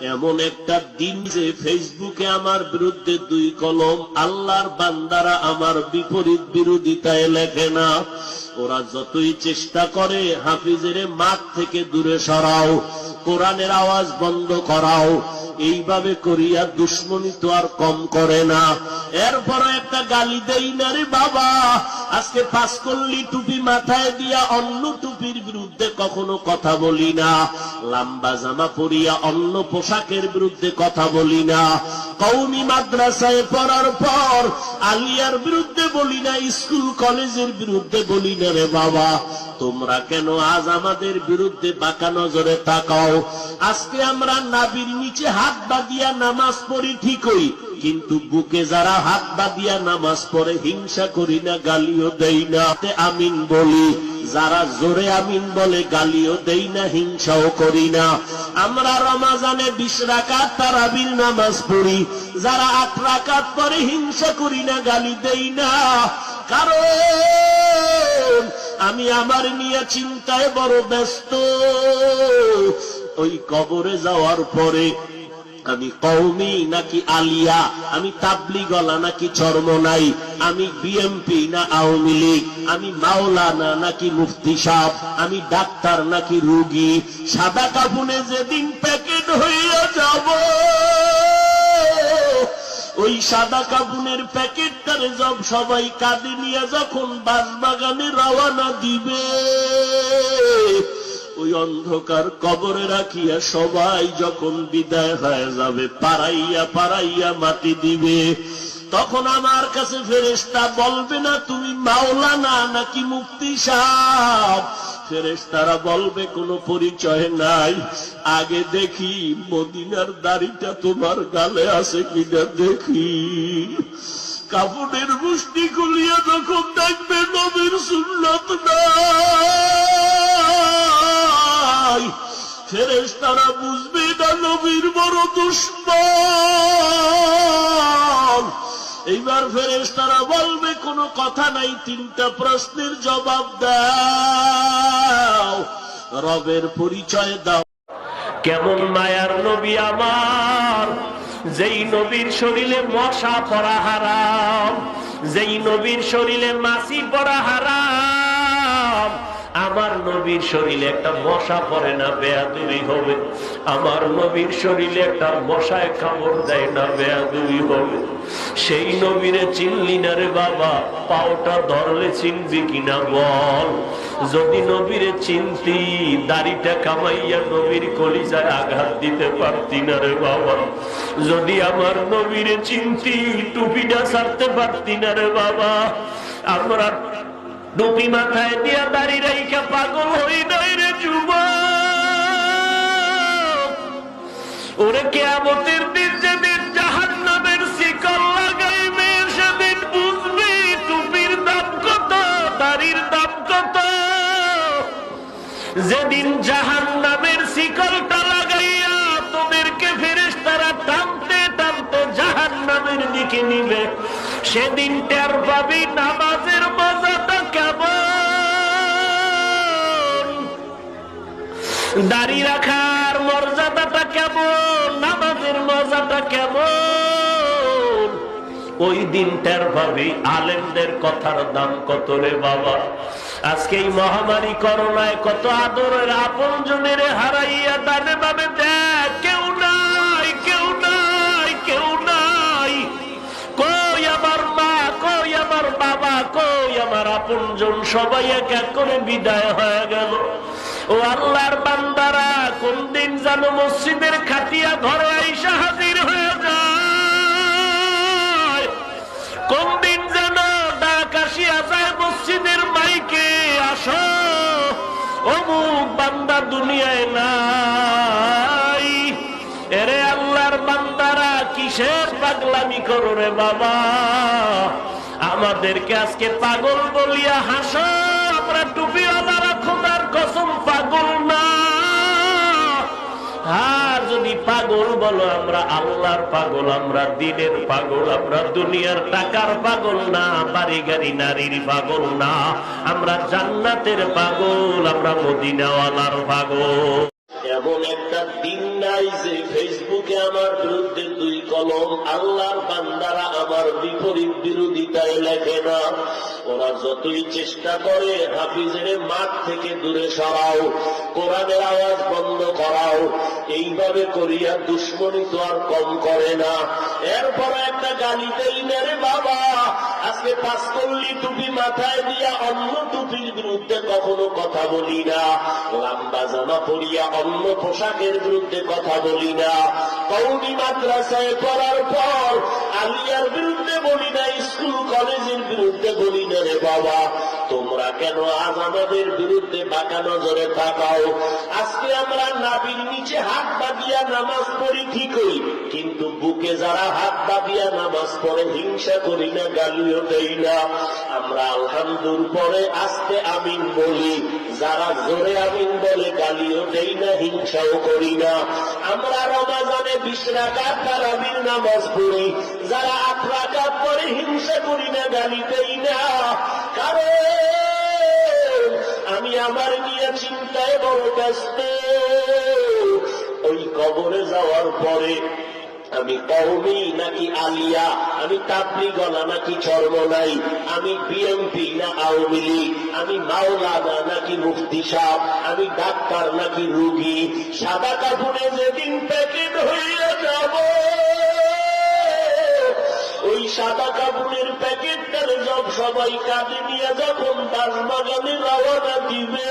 এমন একটা দিন যে ফেসবুকে আমার বিরুদ্ধে দুই কলম আল্লাহর বান্দারা আমার বিপরীত বিরোধিতায় লেখে না। ওরা যতই চেষ্টা করে, হাফিজের মাঠ থেকে দূরে সরাও, কোরআনের আওয়াজ বন্ধ করাও, এইভাবে করিয়া দুশ্মনী তো আর কম করে না। এরপরে একটা গালি দেই না রে বাবা। আজকে পাঁচকল্লি টুপি মাথায় দিয়া, অন্য টুপির বিরুদ্ধে কখনো কথা বলি না। লাম্বা জামা পরিয়া অন্য পোশাকের বিরুদ্ধে কথা বলি না। কৌমি মাদ্রাসায় পড়ার পর আলিয়ার বিরুদ্ধে বলি না, স্কুল কলেজের বিরুদ্ধে বলি না রে বাবা। তোমরা কেন আজ আমাদের বিরুদ্ধে বাঁকা নজরে তাকাও? আজকে আমরা নাবির নিচে হাত বাঁধিয়া নামাজ পড়ি ঠিকই কিন্তু বুকে যারা হাত বাঁধিয়া নামাজ পড়ে, হিংসা করি না, গালিও দেই না। আমিন বলি, যারা জোরে আমিন বলে, গালিও দেই না, হিংসাও করি না। আমরা রমাজানে বিশ রাকাত তারাবির নামাজ পড়ি, যারা আট রাকাত পরে হিংসা করি না, গালি দেই না। কারণ আমি আমার নিয়ে চিন্তায় বড় ব্যস্ত। ওই কবরে যাওয়ার পরে আমি কৌমি নাকি আলিয়া? আমি তাবলি গলা নাকি চর্ম নাই আমি বিএমপি না আওয়ামী লীগ? আমি মাওলানা নাকি মুফতি সাহ আমি ডাক্তার নাকি রুগী? সাদা কাপুনে যেদিন প্যাকেট হইয়া যাব, ওই সাদা কাপুনের প্যাকেটটারে সব সবাই কাঁদে নিয়ে যখন বাসবাগানে রওয়ানা দিবে ওই অন্ধকার কবরে রাখিয়া সবাই যখন বিদায় হয়ে যাবে, পাড়াইয়া পাড়াইয়া মাটি দিবে, তখন আমার কাছে ফেরেস্তা বলবে না, তুমি মাওলানা নাকি মুক্তি সাহ ফেরেস্তারা বলবে, কোনো পরিচয় নাই। আগে দেখি মদিনার দাড়িটা তোমার গালে আছে কিনা দেখি। কাপড়ের মুষ্টি খুলিয়া যখন দেখবে নবীর সুন্নত নাই। ফেরেস তারা বুঝবে না নবীর বড় দুশ্মন। এইবার ফেরেস তারা বলবে, কোনো কথা নাই, তিনটা প্রশ্নের জবাব দাও। রবের পরিচয় দাও। কেমন মায়ার নবী আমার? যেই নবীর শরীরে মশা পড়া হারাম, যেই নবীর শরীরে মাসি পড়া হারাম আমার নবীর শরীরে একটা মশা পড়ে না বেয়াদুরি হবে। আমার নবীর শরীরে একটা মশায় কামড় দেয় না বেয়াদুরি হবে। সেই নবীরে চিনলি না রে বাবা, পাওটা ধরলে চিনবি কিনা বল। যদি নবীরে চিনতি, দাড়িটা কামাইয়া নবীর কলিজায় আঘাত দিতে পারতি না রে বাবা। যদি আমার নবীরে চিনতি, টুপিটা ছাড়তে পারতি না রে বাবা। আমরা টুপি মাথায় দিয়া দাড়ি রাইখা পাগল হই নাই রে যুবক। ওরে কেয়ামতের দিন যেদিন জাহান নামের শিকল লাগাইবে, সেদিন বুঝবি টুপির দাম কত, দাড়ির দাম কত। যেদিন জাহান নামের শিকলটা লাগাইয়া তোদেরকে ফেরেস তারা টানতে টানতে জাহান নামের দিকে নিবে সেদিন টের পাবি নামাজের দাড়ি রাখার মর্যাদাটা কেমন? নামাজের মজাটা কেমন? ওই দিন টের পাবি আলেমদের কথার দাম কত রে বাবা? আজকে এই মহামারী করোনায় কত আদরের আপন জনের হারাইয়া ডানে বামে দেখ, কেউ নাই কেউ নাই কেউ নাই। কই আমার মা, কই আমার বাবা, কই আমার আপনজন সবাই এক এক করে বিদায় হয়ে গেল। ও আল্লাহর বান্দারা, কোন দিন যেন মসজিদের খাটিয়া ঘরে আইসা হাজির হয়ে যায়। কোন দিন যেন ডাক আসিয়া যায় মসজিদের মাইকে, আসো, অমুক বান্দা দুনিয়ায় নাই। এরে আল্লাহর বান্দারা, কিসের পাগলামি করো রে বাবা? আমাদেরকে আজকে পাগল বলিয়া হাসো। পাগল বলো আমরা আল্লাহর পাগল, আমরা দিনের পাগল, আমরা দুনিয়ার টাকার পাগল না, বাড়ি গাড়ি নারীর পাগল না। আমরা জান্নাতের পাগল, আমরা মদিনাওয়ালার পাগল। এমন একটা দিন না চাই যে ফেসবুকে আমার বিরুদ্ধে দুই কলম আল্লাহর বান্দারা আমার বিপরীত বিরোধিতায় লেখে না। ওরা যতই চেষ্টা করে, হাফিজের মাঠ থেকে দূরে সরাও। কোরআনের আওয়াজ বন্ধ করাও। এইভাবে করিয়া দুশ্মনী তো আর কম করে না। এরপর একটা গালি দেই বাবা, আজকে পাঁচকল্লি টুপি মাথায় দিয়া অন্য টুপির বিরুদ্ধে কখনো কথা বলি না। লাম্বা জামা পরিয়া অন্য পোশাকের বিরুদ্ধে কথা বলি না। কৌমি মাদ্রাসায় পড়ার পর আলিয়ার বিরুদ্ধে বলি না, স্কুল কলেজের বিরুদ্ধে বলি না রে বাবা। তোমরা কেন আজ আমাদের বিরুদ্ধে বাঁকা নজরে তাকাও? আজকে আমরা নাবির নিচে হাত বাঁধিয়া নামাজ পড়ি ঠিকই, কিন্তু বুকে যারা হাত বাঁধিয়া নামাজ পড়ে, হিংসা করি না, গালিও দেই না। আমরা আলহামদুর, পরে আস্তে আমিন বলি। যারা জোরে আমিন বলে, গালিও দেই না, হিংসাও করি না। আমরা রমাজানে বিশ রাকাত তারাবির নামাজ পড়ি। যারা আট রাকাত পরে হিংসা করি না, গালি দেই না। কারণ আমার নিয়ে চিন্তায় বড় ব্যস্ত। ওই কবরে যাওয়ার পরে আমি কৌমি নাকি আলিয়া, আমি তাবলি গলা নাকি চর্ম নাই, আমি বিএমপি না আওয়ামী লীগ, আমি মাওলানা নাকি মুফতি সাহ আমি ডাক্তার নাকি রুগী, সাদা কাপড়ে যেদিন প্যাকেট হইয়া সাদা কাপড়ের প্যাকেটটার জব সবাই কাঁধে নিয়ে যখন বাগানে রওনা দিবে।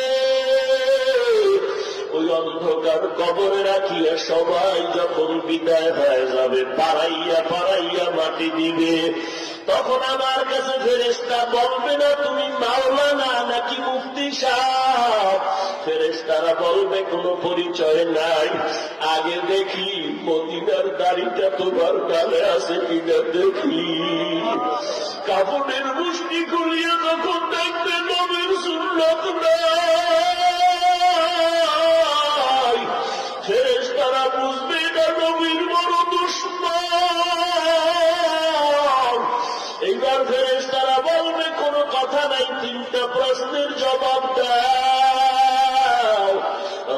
ওই অন্ধকার কবরে রাখিয়া সবাই যখন বিদায় হয়ে যাবে, পাড়াইয়া পাড়াইয়া মাটি দিবে। তখন আমার কাছে ফেরেস্তা বলবে, না, তুমি মাওলানা নাকি মুক্তি সাহ ফেরেস্তারা বলবে, কোনো পরিচয় নাই। আগে দেখি, মদিনার দাড়িটা তোমার গালে আছে কিনা দেখি। কাপড়ের মুষ্টি খুলিয়ে তখন দেখবে নবীর সুন্নত নাই। ফেরেস্তারা বুঝবে না নবীর বড় দুশ্মন। এইবার ফেরেস্তারা বলবে কথা তিনটা প্রশ্নের জবাব দাও।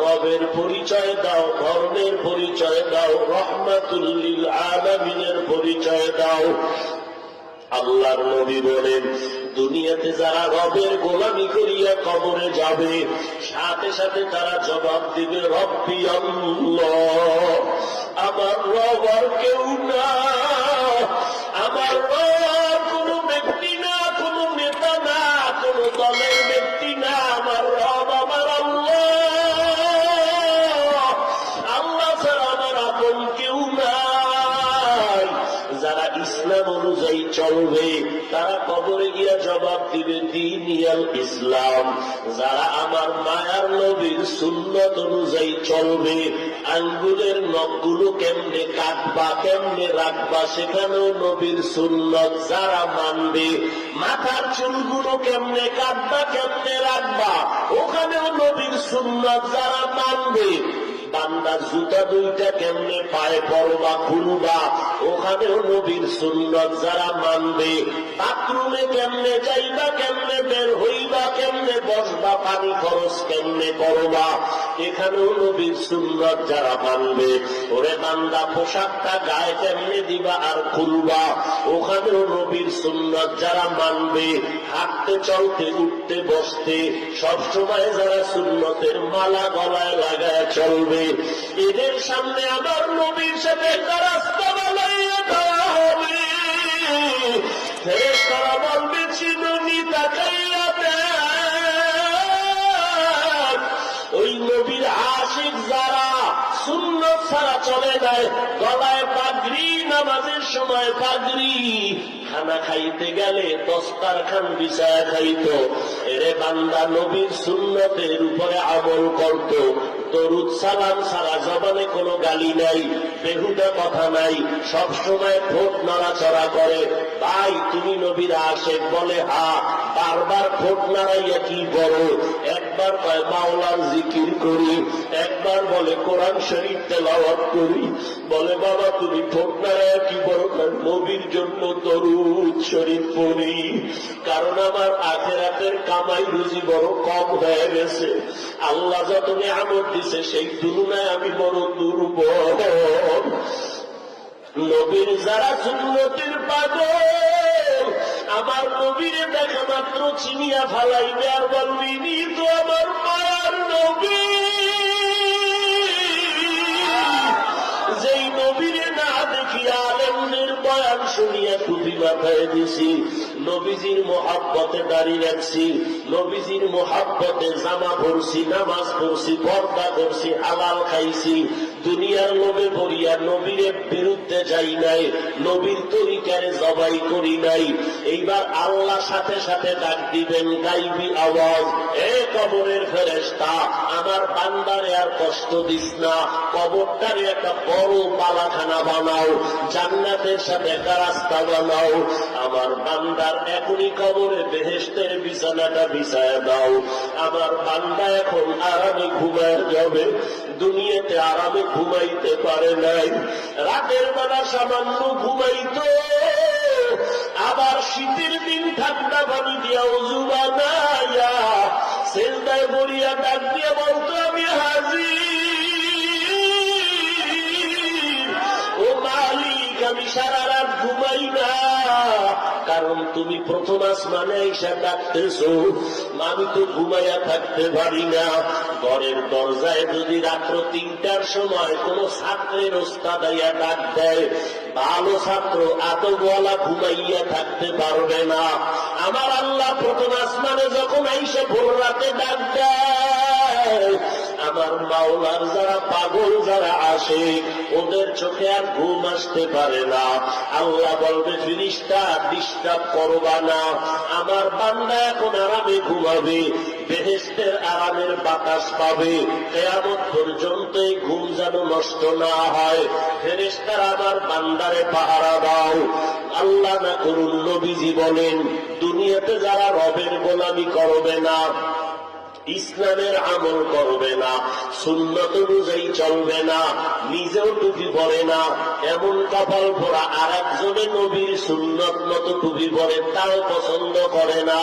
রবের পরিচয় দাও, ধর্মের পরিচয় দাও রহমাতুল্লিল আলামিনের পরিচয় দাও। আল্লাহর নবী বলেন, দুনিয়াতে যারা রবের গোলামি করিয়া কবরে যাবে, সাথে সাথে তারা জবাব দিবে, রব্বি আল্লাহ। জবাব দিবে দিনিয়াল ইসলাম। যারা আমার মায়ার নবীর সুন্নত অনুযায়ী চলবে, আঙ্গুলের নখগুলো কেমনে কাটবা, কেমনে রাখবা, সেখানেও নবীর সুন্নত যারা মানবে, মাথার চুলগুলো কেমনে কাটবা, কেমনে রাখবা, ওখানেও নবীর সুন্নত যারা মানবে বান্দার জুতা দুইটা কেমনে পায়ে পড়বা খুলবা? ওখানেও নবীর সুন্নত যারা মানবে, বাথরুমে কেমনে যাইবা, কেমনে বের হইবা, কেমনে বসবা, পানি খরচ কেমনে করবা? এখানেও নবীর সুন্নত যারা মানবে, ওরে বান্দা পোশাকটা গায়ে কেমনে দিবা আর খুলবা। ওখানেও নবীর সুন্নত যারা মানবে, হাঁটতে, চলতে, উঠতে, বসতে, সবসময় যারা সুন্নতের মালা গলায় লাগায় চলবে। এদের সামনে আমার নবীর সাথে হবে। ফেরেশতারা বলবে চিনুনি তাকাইয়া আশিক যারা সুন্নত ছাড়া চলে যায়। গলায় পাগড়ি, নামাজের সময় পাগড়ি। খানা খাইতে গেলে দস্তার খান বিছায় খাইত। এরে বান্দা নবীর সুন্নতের উপরে আমল করত। দরুদ সালাম সারা জবানে কোনো গালি নাই, বেহুদা কথা নাই। সব সময় ঠোঁট নড়াচড়া করে। ভাই, তুমি নবীর আশেক বলে, হা, বারবার ঠোঁট নাড়াইয়া কি বড় একবার কয় মাওলার জিকির করি। একবার বলে কোরআন শরীফ তেলাওয়াত করি। বলে, বাবা, তুমি ঠোঁট কি বড় নবীর জন্য দরুদ শরীফ পড়ি। কারণ আমার আখেরাতের কামাই রুজি বড় কম হয়ে গেছে। আল্লাহ যত আমর দিছে, সেই তুলনায় আমি বড় দুর্বল। নবীর যারা সুন্নতির পাগল আমার নবীরে দেখা মাত্র চিনিয়া ফালাইবে আর বলবি "নি তো আমার মায়ার নবী। যেই নবীরে না দেখিয়া আলেমদের বয়ান শুনিয়া টুপি মাথায় দিছি, নবীজির মোহাব্বতে দাঁড়িয়ে রাখছি নবীজির মোহাব্বতে জামা পড়ছি নামাজ পড়ছি, পর্দা করছি, হালাল খাইছি, দুনিয়ার লোভে পড়িয়া নবীর বিরুদ্ধে যাই নাই, নবীর তরিকারে জবাই করি নাই। এইবার আল্লাহ সাথে সাথে ডাক দিবেন, গাইবি আওয়াজ, এ কবরের ফেরেস্তা আমার বান্দারে আর কষ্ট দিস না, কবরটারে একটা বড় পালাখানা বানাও, জান্নাতের সাথে একটা রাস্তা বানাও। আমার বান্দার এখনই কবরে বেহেস্তের বিছানাটা দাও, আমার বান্দা এখন আরামে ঘুমায় যাবে। দুনিয়াতে আরামে ঘুমাইতে পারে নাই। রাতের বেলা সামান্য ঘুমাইতো। আবার শীতের দিন ঠান্ডা পানি দিয়া উজু বানাইয়া বলিয়া ডাক বলতো, আমি হাজির। ও মালিক, আমি সারা রাত ঘুমাই কারণ তুমি প্রথম আসমানে এসে ডাকতেছো। আমি তো ঘুমাইয়া থাকতে পারি না। ঘরের দরজায় যদি রাত্র তিনটার সময় কোন ছাত্রের ওস্তাদাইয়া ডাক দেয়, ভালো ছাত্র আতবওয়ালা ঘুমাইয়া থাকতে পারবে না। আমার আল্লাহ প্রথম আসমানে যখন আইসে ভোর রাতে ডাক দেয়, আমার মাওলার যারা পাগল যারা আসে, ওদের চোখে আর ঘুম আসতে পারে না। আল্লাহ বলবে, ফিরিস্তা, ডিস্টার্ব করবা না। আমার বান্দা এখন আরামে ঘুমাবে বেহেস্তের আরামের বাতাস পাবে। কেয়ামত পর্যন্ত ঘুম যেন নষ্ট না হয়। ফেরেস্তার আমার বান্দারে পাহারা দাও। আল্লাহ না করুন নবীজি বলেন, দুনিয়াতে যারা রবের গোলামি করবে না, ইসলামের আমল করবে না, সুন্নত অনুযায়ী চলবে না, নিজেও টুপি পরে না, এমন কপাল ভরা আর একজনে নবীর সুন্নত মতো টুপি পরে তাও পছন্দ করে না।